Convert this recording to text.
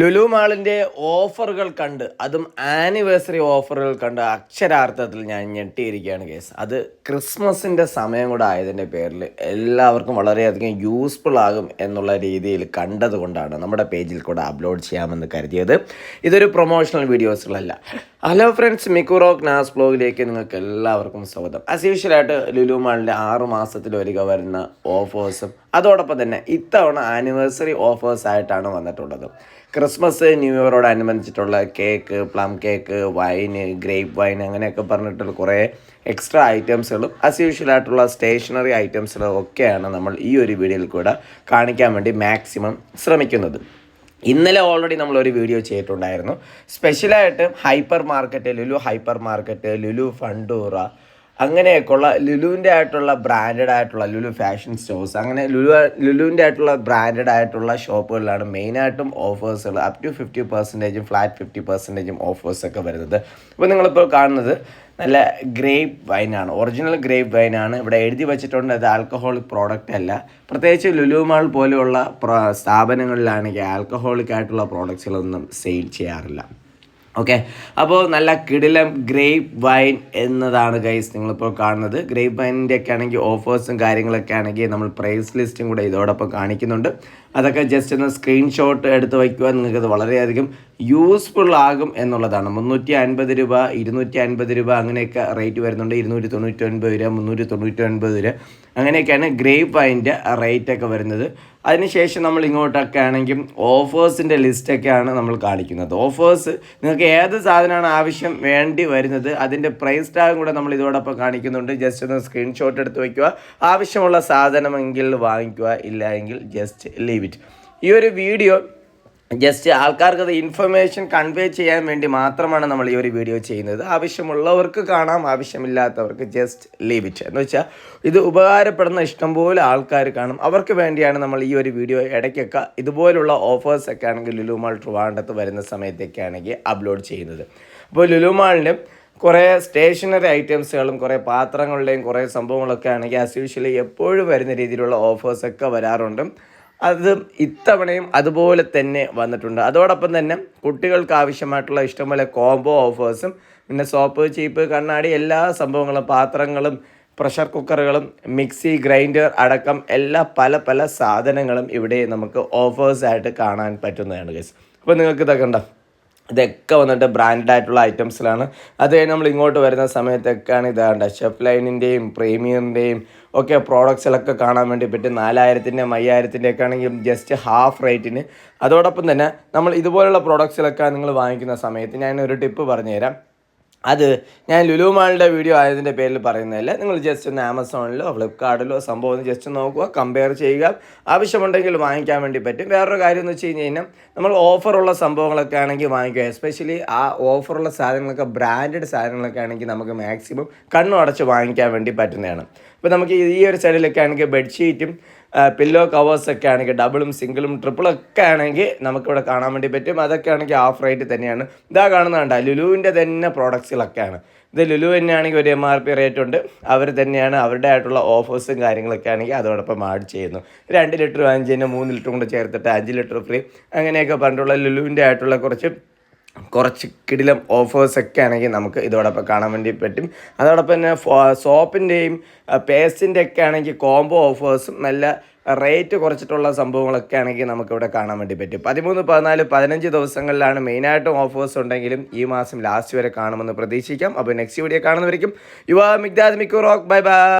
ലുലു മാളിന്റെ ഓഫറുകൾ കണ്ട് അതും ആനിവേഴ്സറി ഓഫറുകൾ കണ്ട് അക്ഷരാർത്ഥത്തിൽ ഞാൻ ഞെട്ടിയിരിക്കുകയാണ് കേസ്. അത് ക്രിസ്മസിന്റെ സമയം കൂടെ ആയതിന്റെ പേരിൽ എല്ലാവർക്കും വളരെയധികം യൂസ്ഫുൾ ആകും എന്നുള്ള രീതിയിൽ കണ്ടതുകൊണ്ടാണ് നമ്മുടെ പേജിൽ കൂടെ അപ്ലോഡ് ചെയ്യാമെന്ന് കരുതിയത്. ഇതൊരു പ്രൊമോഷണൽ വീഡിയോസുകളല്ല ഹലോ ഫ്രണ്ട്സ് മിക്കുറോ നാസ് ബ്ലോഗിലേക്ക് നിങ്ങൾക്ക് എല്ലാവർക്കും സ്വാഗതം. ആസ് യൂഷ്വലായിട്ട് ലുലു മാളിന്റെ ആറ് മാസത്തിൽ വരിക വരുന്ന ഓഫേഴ്സും അതോടൊപ്പം തന്നെ ഇത്തവണ ആനിവേഴ്സറി ഓഫേഴ്സ് ആയിട്ടാണ് വന്നിട്ടുള്ളത്. Christmas new ഇയറോടനുബന്ധിച്ചിട്ടുള്ള cake plum cake wine grape wine അങ്ങനെയൊക്കെ പറഞ്ഞിട്ടുള്ള കുറേ എക്സ്ട്രാ ഐറ്റംസുകളും അസ് യൂഷ്വലായിട്ടുള്ള സ്റ്റേഷനറി ഐറ്റംസുകളും ഒക്കെയാണ് നമ്മൾ ഈ ഒരു വീഡിയോയിൽ കൂടെ കാണിക്കാൻ വേണ്ടി മാക്സിമം ശ്രമിക്കുന്നത്. ഇന്നലെ ഓൾറെഡി നമ്മളൊരു വീഡിയോ ചെയ്തിട്ടുണ്ടായിരുന്നു. സ്പെഷ്യലായിട്ട് hypermarket Lulu hypermarket Lulu Funtura അങ്ങനെയൊക്കെയുള്ള ലുലുവിന്റെ ആയിട്ടുള്ള ബ്രാൻഡഡ് ആയിട്ടുള്ള ലുലു ഫാഷൻ സ്റ്റോഴ്സ് അങ്ങനെ ലുലു ലുലുവിന്റെ ആയിട്ടുള്ള ബ്രാൻഡഡ് ആയിട്ടുള്ള ഷോപ്പുകളിലാണ് മെയിനായിട്ടും ഓഫേഴ്സുകൾ അപ് ടു ഫിഫ്റ്റി പെർസെന്റേജും ഫ്ലാറ്റ് ഫിഫ്റ്റി പെർസെന്റേജും ഓഫേഴ്സൊക്കെ വരുന്നത്. അപ്പോൾ നിങ്ങളിപ്പോൾ കാണുന്നത് നല്ല ഗ്രേപ്പ് വൈനാണ് ഒറിജിനൽ ഗ്രേപ്പ് വൈനാണ് ഇവിടെ എഴുതി വെച്ചിട്ടുണ്ട് അത് ആൽക്കഹോളിക് പ്രോഡക്റ്റ് അല്ല. പ്രത്യേകിച്ച് ലുലു മാൾ പോലെയുള്ള സ്ഥാപനങ്ങളിലാണെങ്കിൽ ആൽക്കഹോളിക് ആയിട്ടുള്ള പ്രോഡക്റ്റ്സുകളൊന്നും സെയിൽ ചെയ്യാറില്ല. ഓക്കെ അപ്പോൾ നല്ല കിടിലം ഗ്രേപ്പ് വൈൻ എന്നതാണ് ഗൈസ് നിങ്ങളിപ്പോൾ കാണുന്നത്. ഗ്രേപ്പ് വൈനിന്റെ ഒക്കെ ആണെങ്കിൽ ഓഫേഴ്സും കാര്യങ്ങളൊക്കെ ആണെങ്കിൽ നമ്മൾ പ്രൈസ് ലിസ്റ്റും കൂടെ ഇതോടൊപ്പം കാണിക്കുന്നുണ്ട്. അതൊക്കെ ജസ്റ്റ് ഒന്ന് സ്ക്രീൻഷോട്ട് എടുത്ത് വയ്ക്കുക നിങ്ങൾക്കത് വളരെയധികം യൂസ്ഫുൾ ആകും എന്നുള്ളതാണ്. മുന്നൂറ്റി അൻപത് രൂപ ഇരുന്നൂറ്റി അൻപത് രൂപ അങ്ങനെയൊക്കെ റേറ്റ് വരുന്നുണ്ട്. ഇരുന്നൂറ്റി തൊണ്ണൂറ്റി ഒൻപത് രൂപ മുന്നൂറ്റി തൊണ്ണൂറ്റി ഒൻപത് രൂപ. അങ്ങനെയൊക്കെയാണ് ഗ്രേപ്പ് വൈന്റെ റേറ്റൊക്കെ വരുന്നത്. അതിനുശേഷം നമ്മൾ ഇങ്ങോട്ടൊക്കെ ആണെങ്കിൽ ഓഫേഴ്സിന്റെ ലിസ്റ്റൊക്കെയാണ് നമ്മൾ കാണിക്കുന്നത്. ഓഫേഴ്സ് നിങ്ങൾക്ക് ഏത് സാധനമാണ് ആവശ്യം വേണ്ടി വരുന്നത് അതിന്റെ പ്രൈസ് ടാഗും കൂടെ നമ്മൾ ഇതോടൊപ്പം കാണിക്കുന്നുണ്ട്. ജസ്റ്റ് ഒന്ന് സ്ക്രീൻഷോട്ട് എടുത്ത് വയ്ക്കുക ആവശ്യമുള്ള സാധനമെങ്കിൽ വാങ്ങിക്കുക ഇല്ല എങ്കിൽ ജസ്റ്റ് ലീവ് ഇറ്റ് ഈ ഒരു വീഡിയോ ജസ്റ്റ് ആൾക്കാർക്ക് അത് ഇൻഫർമേഷൻ കൺവേ ചെയ്യാൻ വേണ്ടി മാത്രമാണ് നമ്മൾ ഈ ഒരു വീഡിയോ ചെയ്യുന്നത്. ആവശ്യമുള്ളവർക്ക് കാണാം ആവശ്യമില്ലാത്തവർക്ക് ജസ്റ്റ് ലീവ് ഇറ്റ് എന്ന് വെച്ചാൽ ഇത് ഉപകാരപ്പെടുന്ന ഇഷ്ടംപോലെ ആൾക്കാർ കാണും. അവർക്ക് വേണ്ടിയാണ് നമ്മൾ ഈ ഒരു വീഡിയോ ഇടയ്ക്കൊക്കെ ഇതുപോലുള്ള ഓഫേഴ്സൊക്കെ ആണെങ്കിൽ ലുലുമാൾ ട്രിവാണ്ടത്ത് വരുന്ന സമയത്തൊക്കെ ആണെങ്കിൽ അപ്ലോഡ് ചെയ്യുന്നത്. അപ്പോൾ ലുലുമാളിന് കുറേ സ്റ്റേഷനറി ഐറ്റംസുകളും കുറേ പാത്രങ്ങളുടെയും കുറേ സംഭവങ്ങളൊക്കെ ആണെങ്കിൽ ആസ് യൂഷ്വലി എപ്പോഴും വരുന്ന രീതിയിലുള്ള ഓഫേഴ്സൊക്കെ വരാറുണ്ട്. അത് ഇത്തവണയും അതുപോലെ തന്നെ വന്നിട്ടുണ്ട്. അതോടൊപ്പം തന്നെ കുട്ടികൾക്ക് ആവശ്യമായിട്ടുള്ള ഇഷ്ടംപോലെ കോംബോ ഓഫേഴ്സും പിന്നെ സോപ്പ് ചീപ്പ് കണ്ണാടി എല്ലാ സംഭവങ്ങളും പാത്രങ്ങളും പ്രഷർ കുക്കറുകളും മിക്സി ഗ്രൈൻഡർ അടക്കം എല്ലാ പല പല സാധനങ്ങളും ഇവിടെ നമുക്ക് ഓഫേഴ്സായിട്ട് കാണാൻ പറ്റുന്നതാണ് ഗൈസ് അപ്പോൾ നിങ്ങൾക്ക് ഇതൊക്കെ ഉണ്ടോ? ഇതൊക്കെ വന്നിട്ട് ബ്രാൻഡഡ് ആയിട്ടുള്ള ഐറ്റംസിലാണ് അത് കഴിഞ്ഞ് നമ്മൾ ഇങ്ങോട്ട് വരുന്ന സമയത്തൊക്കെയാണ് ഇതാണ്ട് ഷെഫ് ലൈനിന്റെയും പ്രീമിയറിന്റെയും ഒക്കെ പ്രോഡക്ട്സിലൊക്കെ കാണാൻ വേണ്ടി പറ്റും. നാലായിരത്തിന്റെയും അയ്യായിരത്തിന്റെ ഒക്കെ ജസ്റ്റ് ഹാഫ് റേറ്റിന് അതോടൊപ്പം തന്നെ നമ്മൾ ഇതുപോലുള്ള പ്രോഡക്ട്സിലൊക്കെ നിങ്ങൾ വാങ്ങിക്കുന്ന സമയത്ത് ഞാൻ ഒരു ടിപ്പ് പറഞ്ഞുതരാം. അത് ഞാൻ ലുലു മാളിന്റെ വീഡിയോ ആയതിന്റെ പേരിൽ പറയുന്നതല്ല. നിങ്ങൾ ജസ്റ്റ് ഒന്ന് ആമസോണിലോ ഫ്ലിപ്കാർട്ടിലോ സംഭവം ഒന്ന് ജസ്റ്റ് നോക്കുക കമ്പയർ ചെയ്യുക. ആവശ്യമുണ്ടെങ്കിൽ വാങ്ങിക്കാൻ വേണ്ടി പറ്റും. വേറൊരു കാര്യം എന്ന് വെച്ച് കഴിഞ്ഞ് കഴിഞ്ഞാൽ നമ്മൾ ഓഫറുള്ള സംഭവങ്ങളൊക്കെ ആണെങ്കിൽ വാങ്ങിക്കുക. എസ്പെഷ്യലി ആ ഓഫറുള്ള സാധനങ്ങളൊക്കെ ബ്രാൻഡഡ് സാധനങ്ങളൊക്കെ ആണെങ്കിൽ നമുക്ക് മാക്സിമം കണ്ണു അടച്ച് വാങ്ങിക്കാൻ വേണ്ടി പറ്റുന്നതാണ്. ഇപ്പോൾ നമുക്ക് ഈ ഒരു സൈഡിലൊക്കെ ആണെങ്കിൽ ബെഡ്ഷീറ്റും പില്ലോ കവേഴ്സൊക്കെ ആണെങ്കിൽ ഡബിളും സിംഗിളും ട്രിപ്പിളും ഒക്കെ ആണെങ്കിൽ നമുക്കിവിടെ കാണാൻ വേണ്ടി പറ്റും. അതൊക്കെ ആണെങ്കിൽ ഹാഫ് റേറ്റ് തന്നെയാണ്. ഇതാ കാണുന്നതുണ്ട് ലുലുവിന്റെ തന്നെ പ്രോഡക്ട്സുകളൊക്കെയാണ് ഇത് ലുലു തന്നെയാണെങ്കിൽ ഒരു എം ആർ പി റേറ്റ് ഉണ്ട്. അവർ തന്നെയാണ് അവരുടെ ആയിട്ടുള്ള ഓഫേഴ്സും കാര്യങ്ങളൊക്കെ ആണെങ്കിൽ അതോടൊപ്പം ആഡ് ചെയ്യുന്നു. രണ്ട് ലിറ്റർ വാങ്ങിച്ച് കഴിഞ്ഞാൽ മൂന്ന് ലിറ്ററും കൂടെ ചേർത്തിട്ട് അഞ്ച് ലിറ്റർ ഫ്രീ അങ്ങനെയൊക്കെ പറഞ്ഞിട്ടുള്ള ലുലുവിന്റെ ആയിട്ടുള്ള കുറച്ച് കുറച്ച് കിടിലം ഓഫേഴ്സ് ഒക്കെ ആണെങ്കിൽ നമുക്ക് ഇതോടൊപ്പം കാണാൻ വേണ്ടി പറ്റും. അതോടൊപ്പം തന്നെ സോപ്പിന്റെയും പേസ്റ്റിന്റെ ഒക്കെ ആണെങ്കിൽ കോംബോ ഓഫേഴ്സും നല്ല റേറ്റ് കുറച്ചിട്ടുള്ള സംഭവങ്ങളൊക്കെ ആണെങ്കിൽ നമുക്കിവിടെ കാണാൻ വേണ്ടി പറ്റും. പതിമൂന്ന് പതിനാല് പതിനഞ്ച് ദിവസങ്ങളിലാണ് മെയിനായിട്ടും ഓഫേഴ്സ് ഉണ്ടെങ്കിലും ഈ മാസം ലാസ്റ്റ് വരെ കാണുമെന്ന് പ്രതീക്ഷിക്കാം. അപ്പോൾ നെക്സ്റ്റ് വീഡിയോ കാണുന്നവരിക്കും. യുവാ Migdad Mikku rock. Bye bye